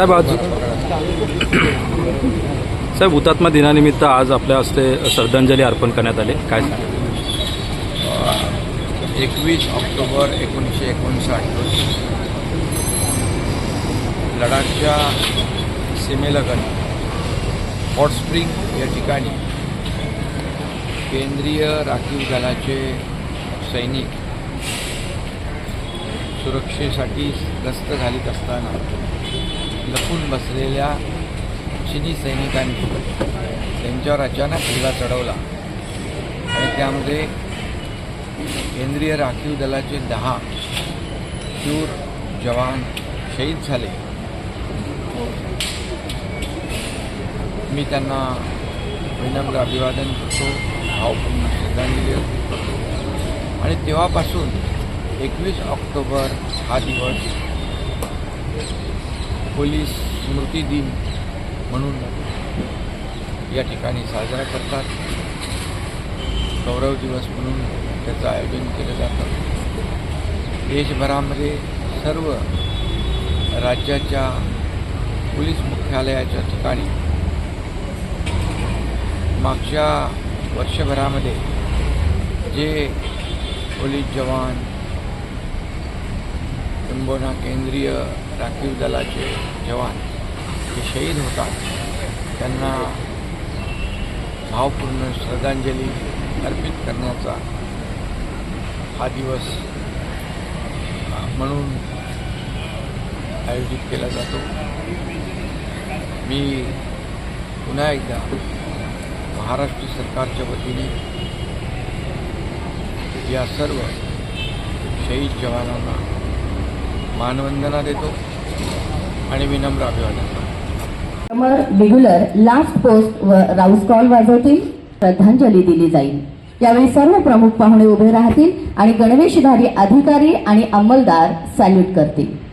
साहेब आज साहेब हुतात्मा दिनानिमित्त आज आपल्या हस्ते श्रद्धांजली अर्पण करण्यात आली. काय सांगा एकवीस ऑक्टोबर एकोणीसशे एकोणसाठ रोजी लडाखच्या सीमेलगत हॉट स्प्रिंग या ठिकाणी केंद्रीय राखीव दलाचे सैनिक सुरक्षेसाठी गस्त घालीत असताना लपून बसलेल्या चिनी सैनिकांनी त्यांच्यावर अचानक हल्ला चढवला. आणि त्यामध्ये केंद्रीय राखीव दलाचे दहा शूर जवान शहीद झाले. मी त्यांना विनम्र अभिवादन करतो भावपूर्ण श्रद्धांजली आणि तेव्हापासून एकवीस ऑक्टोबर हा दिवस पोलीस स्मृती दिन म्हणून या ठिकाणी साजरा करतात. गौरव दिवस म्हणून त्याचं आयोजन केलं जातं. देशभरामध्ये सर्व राज्याच्या पोलीस मुख्यालयाच्या ठिकाणी मागच्या वर्षभरामध्ये जे पोलीस जवान किंबोना केंद्रीय राखीव दलाचे जवान जे शहीद होतात त्यांना भावपूर्ण श्रद्धांजली अर्पित करण्याचा हा दिवस म्हणून आयोजित केला जातो. मी पुन्हा एकदा महाराष्ट्र सरकारच्या वतीने या सर्व शहीद जवानांना मानवंदना देतो. आणि विनम्र अभिवादन. रेग्युलर लास्ट पोस्ट व राऊस कॉल वाजवतील श्रद्धांजली दिली जाईल. यावेळी सर्व प्रमुख पाहुणे उभे राहतील आणि गणवेशधारी अधिकारी आणि अंमलदार सॅल्यूट करतील.